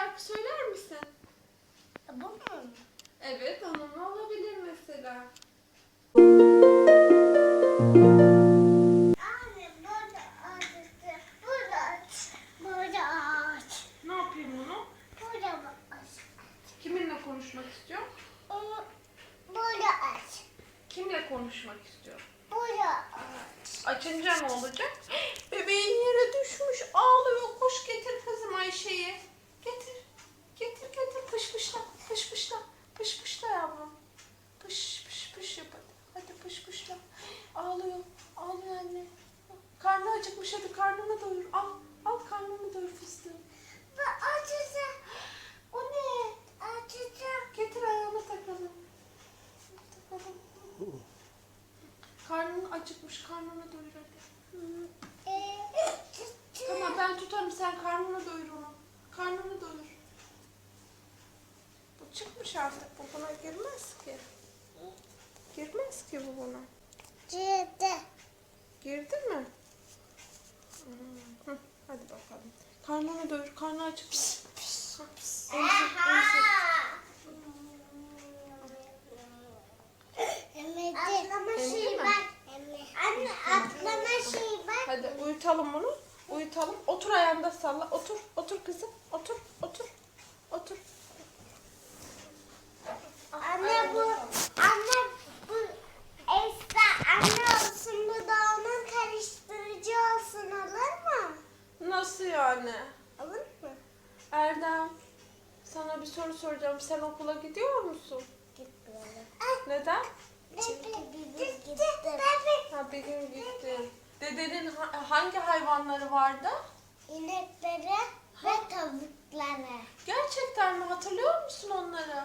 şarkı söyler misin? Bu mu? Evet, onunla olabilir mesela. Anne burada ağaçtı. Burada ağaç. Ne yapayım onu? Burada. Kiminle konuşmak istiyor? Onu- Burada. Kimle konuşmak istiyor? Burada. Açınca ne olacak? Bebeğin yere düşmüş, Pış pışla. Ağlıyor, ağlıyor anne. Karnı acıkmış hadi karnını doyur. Al, al karnını doyur fıstığım. Bu ağaçı. O ne? Ağaçı. Getir ayağına takalım. Takalım. Karnın acıkmış, karnını doyur hadi. Ee, Tamam ben tutarım sen karnını doyur onu. Karnını doyur. Bu çıkmış artık bu buna girmez ki. Ki bu buna. Girdi. Girdi mi? Hı, Hadi bakalım. Karnını doyur, karnı acıkmış. Hı, emzik, emzik. Atlama mi? var. Anne atlama şeyi var. Hadi uyutalım bunu. Uyutalım. Otur ayağında salla. Otur, otur kızım. Otur, otur, otur. Anne bu anne bu Esra anne olsun bu da onun karıştırıcı olsun olur mu? Nasıl yani? Olur mu? Erdem, sana bir soru soracağım. Sen okula gidiyor musun? Gitmeyelim. Neden? Çünkü bir gün gittim. Ha bir gün gittin. Dedenin ha- hangi hayvanları vardı? İnekleri ve tavukları. Gerçekten mi? Hatırlıyor musun onları?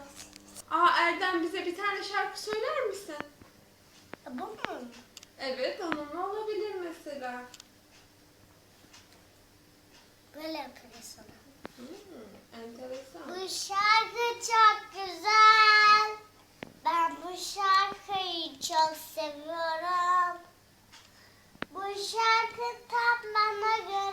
Aa Erdem bize bir tane şarkı söyler misin? Bu mu? Evet, onunla olabilir mesela. Hmm, enteresan. Hmm. Bu şarkı çok güzel. Ben bu şarkıyı çok seviyorum. Bu şarkı tam bana göre.